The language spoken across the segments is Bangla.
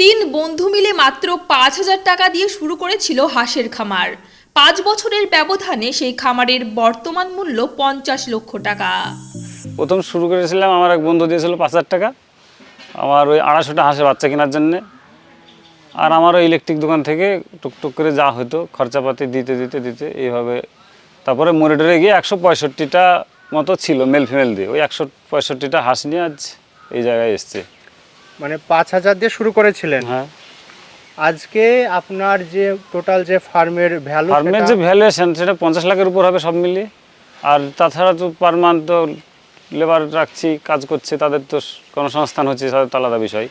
তিন বন্ধু মিলে মাত্র পাঁচ হাজার টাকা দিয়ে শুরু করেছিল হাঁসের খামার। পাঁচ বছরের ব্যবধানে সেই খামারের বর্তমান মূল্য পঞ্চাশ লক্ষ টাকা। প্রথম শুরু করেছিলাম, আমার এক বন্ধু দিয়েছিল পাঁচ হাজার টাকা। আমার ওই আড়াইশোটা হাঁসের বাচ্চা কেনার জন্যে। আর আমারও ইলেকট্রিক দোকান থেকে টুকটুক করে যা হতো খরচাপাতি দিতে দিতে দিতে এইভাবে। তারপরে মনিটরে গিয়ে একশো পঁয়ষট্টিটা মতো ছিল মেল ফিমেল দিয়ে। ওই একশো পঁয়ষট্টিটা হাঁস নিয়ে আজ এই জায়গায় এসছে। মানে পাঁচ হাজার দিয়ে শুরু করেছিলেন। হ্যাঁ। আজকে আপনার যে টোটাল যে ফার্মের ভ্যালু ফার্মের যে ভ্যালুয়েশন সেটা পঞ্চাশ লাখের উপর হবে সব মিলিয়ে। আর তাছাড়া তো পার মান্থ তো লেবার রাখছি কাজ করছে তাদের তো কর্মসংস্থান হচ্ছে তাদের তো আলাদা বিষয়।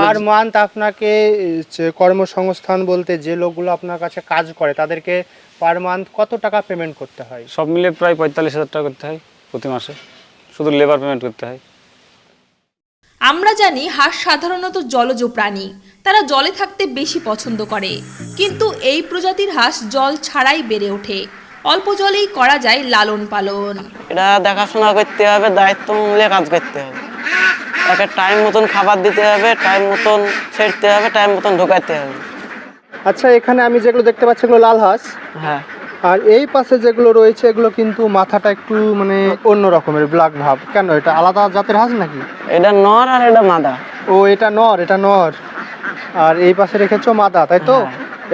পার মান্থ আপনাকে যে কর্মসংস্থান বলতে যে লোকগুলো আপনার কাছে কাজ করে তাদেরকে পার মান্থ কত টাকা পেমেন্ট করতে হয়? সব মিলে প্রায় পঁয়তাল্লিশ হাজার টাকা করতে হয় প্রতি মাসে। শুধু লেবার পেমেন্ট করতে হয়। আমরা জানি হাঁস সাধারণত জলজ প্রাণী। তারা জলে থাকতে বেশি পছন্দ করে। কিন্তু এই প্রজাতির হাঁস জল ছাড়াই বেড়ে ওঠে। অল্প জলেই করা যায় লালন পালন। এটা দেখাশোনা করতে হবে দায়িত্ব মূল্যে কাজ করতে হবে। তাকে টাইম মতন খাবার দিতে হবে টাইম মতন ছেড়তে হবে টাইম মতন ঢোকাতে হবে। আচ্ছা এখানে আমি যেগুলো দেখতে পাচ্ছি এগুলো লাল হাঁস। হ্যাঁ। আর এই পাশে যেগুলো রয়েছে এগুলো কিন্তু মাথাটা একটু মানে অন্য রকমের ব্ল্যাক ভাব। কেন এটা আলাদা জাতের হাঁস নাকি? এটা নর আর এটা মাদা। ও এটা নর এটা নর। আর এই পাশে রেখেছো মাদা তাই তো?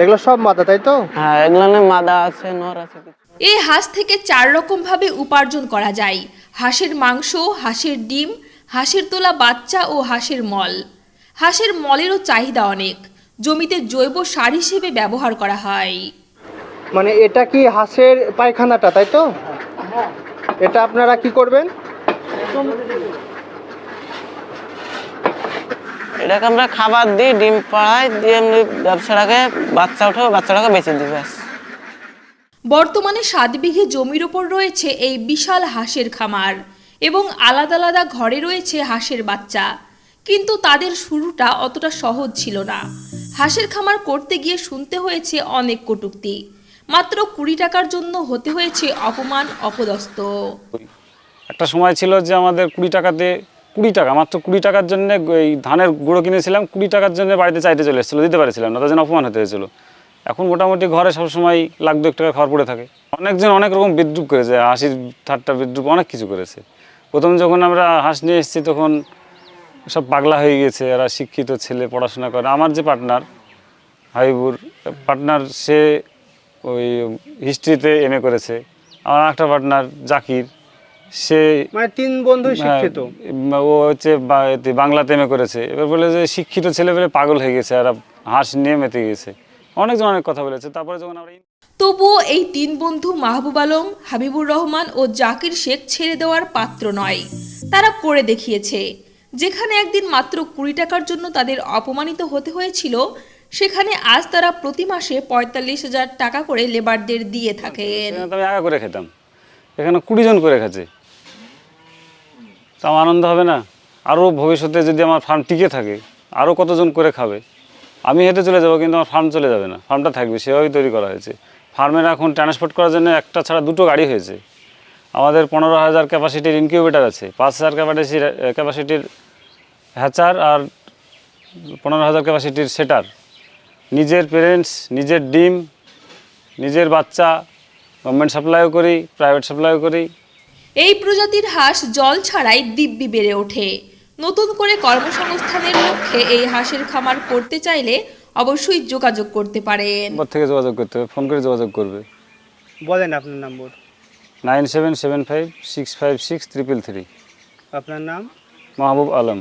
এগুলো সব মাদা তাই তো? হ্যাঁ এগুলো মাদা আছে নর আছে। এই হাঁস থেকে চার রকম ভাবে উপার্জন করা যায়। হাঁসের মাংস হাঁসের ডিম হাঁসের তোলা বাচ্চা ও হাঁসের মল। হাঁসের মলেরও চাহিদা অনেক। জমিতে জৈব সার হিসেবে ব্যবহার করা হয়। মানে এটা কি হাঁসের পায়খানাটা তাই তো? এটা আপনারা কি করবেন? এটাকে আমরা খাবার দিই ডিম পাড়াই দিয়ে এমনি ব্যবসাটাকে বাচ্চা উঠে বাচ্চাটাকে বেঁচে দিই ব্যাস। বর্তমানে সাত বিঘে জমির ওপর রয়েছে এই বিশাল হাঁসের খামার এবং আলাদা আলাদা ঘরে রয়েছে হাঁসের বাচ্চা। কিন্তু তাদের শুরুটা অতটা সহজ ছিল না। হাঁসের খামার করতে গিয়ে শুনতে হয়েছে অনেক কটূক্তি। মাত্র কুড়ি টাকার জন্য হতে হয়েছে অপমান অপদস্থ। একটা সময় ছিল যে আমাদের কুড়ি টাকাতে, কুড়ি টাকা, মাত্র কুড়ি টাকার জন্য এই ধানের গুঁড়ো কিনেছিলাম, কুড়ি টাকার জন্য বাড়িতে চাইতে চলে এসেছিল, দিতে পারছিলাম না, তার জন্য অপমান হতে হয়েছিল। এখন মোটামুটি ঘরে সবসময় লাখ দু টাকা খাওয়ার পড়ে থাকে। অনেকজন অনেক রকম বিদ্রুপ করেছে, হাসির ঠাট্টা, বিদ্রুপ, অনেক কিছু করেছে। প্রথম যখন আমরা হাঁস নিয়ে এসেছি তখন সব পাগলা হয়ে গেছে, এরা শিক্ষিত ছেলে, পড়াশোনা করে। আমার যে পার্টনার হাবিবুর পার্টনার সে ওই হিস্ট্রিতে এম এ করেছে। আমার একটা পার্টনার জাকির সে মানে তিন বন্ধু শিক্ষিত। হ্যাঁ, ও হচ্ছে বাংলাতে এমএ করেছে। এবার বলে যে শিক্ষিত ছেলে পেলে পাগল হয়ে গেছে আর হাঁস নিয়ে মেতে গেছে। অনেকজন অনেক কথা বলেছে। তারপরে যখন আমরা তবুও এই তিন বন্ধু মাহবুব আলম হাবিবুর রহমান ও জাকির শেখ ছেড়ে দেওয়ার পাত্র নয়। তারা করে দেখিয়েছে যেখানে একদিন মাত্র কুড়ি টাকার জন্য তাদের অপমানিত হতে হয়েছিল সেখানে আজ তারা প্রতি মাসে পঁয়তাল্লিশ হাজার টাকা করে লেবারদের দিয়ে আমি একা করে খেতাম। এখানে কুড়ি জন করে খাচ্ছে। তাও আনন্দ হবে না। আরও ভবিষ্যতে যদি আমার ফার্ম টিকে থাকে আরও কতজন করে খাবে? আমি হেঁটে চলে যাব, কিন্তু আমার ফার্ম চলে যাবে না। ফার্মটা থাকবে, সেভাবেই তৈরি করা হয়েছে। ফার্মের এখন ট্রান্সপোর্ট করার জন্য একটা ছাড়া দুটো গাড়ি হয়েছে। আমাদের পনেরো হাজার ক্যাপাসিটির ইনকিউবেটার আছে। পাঁচ হাজার ক্যাপাসিটির ক্যাপাসিটির হ্যাচার আর পনেরো হাজার ক্যাপাসিটির সেটার নিজের পেরেন্টস নিজের ডিম নিজের বাচ্চা গভর্নমেন্ট সাপ্লাইও করি প্রাইভেট সাপ্লাইও করি। এই প্রজাতির হাঁস জল ছাড়াই দিব্যি বেড়ে ওঠে। নতুন করে কর্মসংস্থানের লক্ষ্যে এই হাঁসের খামার করতে চাইলে অবশ্যই যোগাযোগ করতে পারেন। নম্বর থেকে যোগাযোগ করতে হবে ফোন করে যোগাযোগ করবে। বলেন আপনার নম্বর। Nine seven seven five six five six triple three. আপনার নাম? মাহবুব আলম।